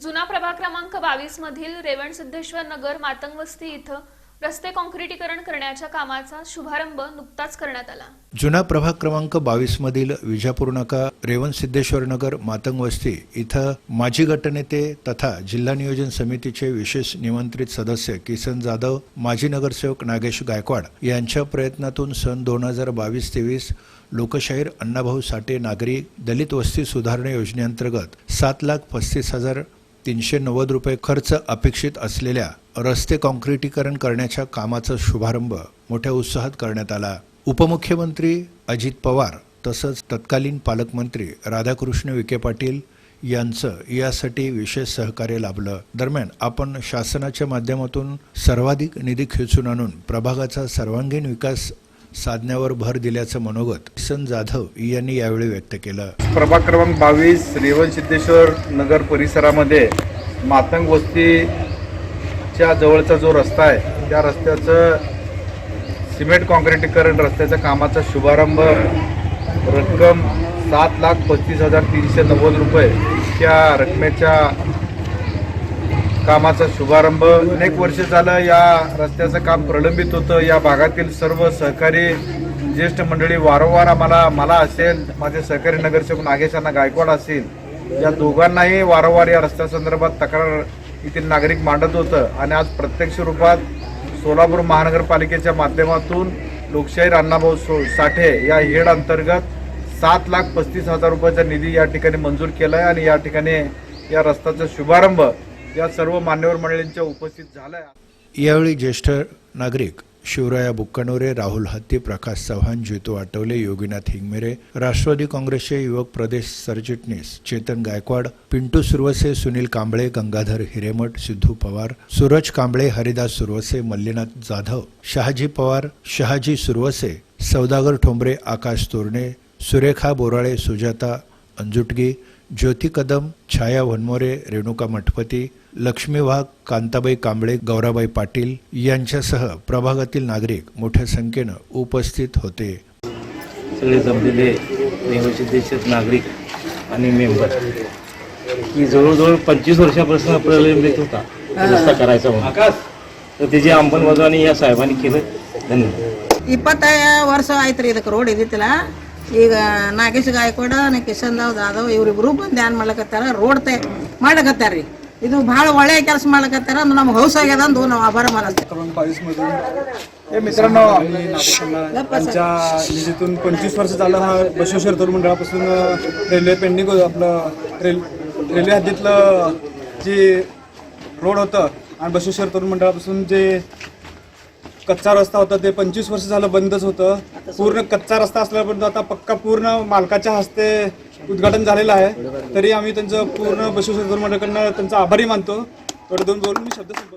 जुना प्रभाग क्रमांक बावीस मधील रेवणसिद्धेश्वर नगर मातंगवस्ती इथं रस्ते काँक्रिटीकरण करण्याच्या कामाचा शुभारंभ नुकताच करण्यात आला. जुना प्रभाग क्रमांक बावीस मधील विजापूर नाका रेवण सिद्धेश्वर नगर मातंगवस्ती इथं माजी गटनेते तथा जिल्हा नियोजन समितीचे विशेष निमंत्रित सदस्य किसन जाधव माजी नगरसेवक नागेश गायकवाड यांच्या प्रयत्नातून सन दोन हजार बावीस तेवीस लोकशाहीर अण्णाभाऊ साठे नागरी दलित वस्ती सुधारणा योजनेअंतर्गत सात लाख पस्तीस हजार तीनशे नव्वद रुपये खर्च अपेक्षित असलेल्या रस्ते काँक्रिटीकरण करण्याच्या कामाचा शुभारंभ मोठ्या उत्साहात करण्यात आला. उपमुख्यमंत्री अजित पवार तसंच तत्कालीन पालकमंत्री राधाकृष्ण विखे पाटील यांचं यासाठी विशेष सहकार्य लाभलं. दरम्यान आपण शासनाच्या माध्यमातून सर्वाधिक निधी खेचून आणून प्रभागाचा सर्वांगीण विकास साधण्यावर भर दिल्याचं मनोगत किसन जाधव यांनी यावेळी व्यक्त केलं. प्रभाग क्रमांक बावीस रेवण सिद्धेश्वर नगर परिसरामध्ये मातंग वस्तीच्या जवळचा जो रस्ता आहे त्या रस्त्याचं सिमेंट कॉन्क्रिटीकरण रस्त्याच्या कामाचा शुभारंभ रक्कम सात लाख पस्तीस हजार तीनशे नव्वद रुपये इतक्या रकमेच्या कामाचा शुभारंभ. अनेक वर्ष झालं या रस्त्याचं काम प्रलंबित होतं. या भागातील सर्व सहकारी ज्येष्ठ मंडळी वारंवार आम्हाला मला असेल माझे सहकारी नगरसेवक नागेशांना गायकवाड असेल या दोघांनाही वारंवार या रस्त्यासंदर्भात तक्रार येथील नागरिक मांडत होतं. आणि आज प्रत्यक्ष रूपात सोलापूर महानगरपालिकेच्या माध्यमातून लोकशाहीर अण्णाभाऊ सो साठे या हेड अंतर्गत सात लाख पस्तीस हजार रुपयाचा निधी या ठिकाणी मंजूर केला आहे आणि या ठिकाणी या रस्त्याचा शुभारंभ या सर्व मान्यवर मंडळींच्या उपस्थित झाला यावेळी ज्येष्ठ नागरिक शिवराया बुक्कणोरे राहुल हत्ती प्रकाश चव्हाण जितू आटवले योगीनाथ हिंगमेरे राष्ट्रवादी काँग्रेसचे युवक प्रदेश सरचिटणीस चेतन गायकवाड पिंटू सुरवसे सुनील कांबळे गंगाधर हिरेमठ सिद्धू पवार सूरज कांबळे हरिदास सुरवसे मल्लीनाथ जाधव शहाजी पवार शहाजी सुरवसे सौदागर ठोंबरे आकाश तोरणे सुरेखा बोराळे सुजाता अंजुटगी ज्योती कदम छाया वनमोरे रेणुका मठपती लक्ष्मी वाघ कांताबाई कांबळे गौराबाई पाटील यांच्यासह प्रभागातील नागरिक मोठ्या संख्येनं उपस्थित होते सगळे जमलेले निवसिद्धेचे नागरिक आणि मेंबर की जवळजवळ पंचवीस वर्षापासून प्रलंबित होता रस्ता करायचा म्हणून तर त्याची अंमलबजावणी या साहेबांनी केलं धन्यवाद ಇಪ್ಪತ್ತೈದು ವರ್ಷ ಆಯ್ತು ರೀ ಇದಕ್ಕೆ ರೋಡ್ ಇದ್ದಿತ್ತಿಲ್ಲ ಈಗ ನಾಗೇಶ್ ಗಾಯಕವಾಡ ನ ಕಿಶನ್ ರಾವ್ ಜಾಧವ್ ಇವರಿಬ್ರು ಬಂದು ಏನ್ ಮಾಡ್ಲಕತ್ತಾರ ರೋಡ್ ತೆ ಮಾಡ್ಲಕತ್ತಾರ ರೀ ಇದು ಭಾಳ ಒಳ್ಳೆ ಕೆಲಸ ಮಾಡ್ಲಕತ್ತಾರ ನಮ್ಗೆ ಹೌಸ್ ಆಗ್ಯದ ಅಂದು ನಾವು ಆಭಾರ ಮಾಡಲ್ತೇವೆ क्रमांक बावीस मधून हे मित्रांनो त्यांच्या निधीतून पंचवीस वर्ष झालं हा बसवेश्वर तरुण मंडळापासून रेल्वे पेंडिंग होतं आपलं रेल रेल्वे हद्दीतलं जे रोड होतं आणि बसवेश्वर तरुण मंडळापासून जे कच्चा रस्ता होता ते पंचवीस वर्ष झालं बंदच होतं. पूर्ण कच्चा रस्ता असल्यापर्यंत आता पक्का पूर्ण मालकाच्या हस्ते उद्घाटन झालेलं आहे. तरी आम्ही त्यांचं पूर्ण मंडळाकडनं त्यांचा आभारी मानतो. थोडे दोन बोलून मी शब्द.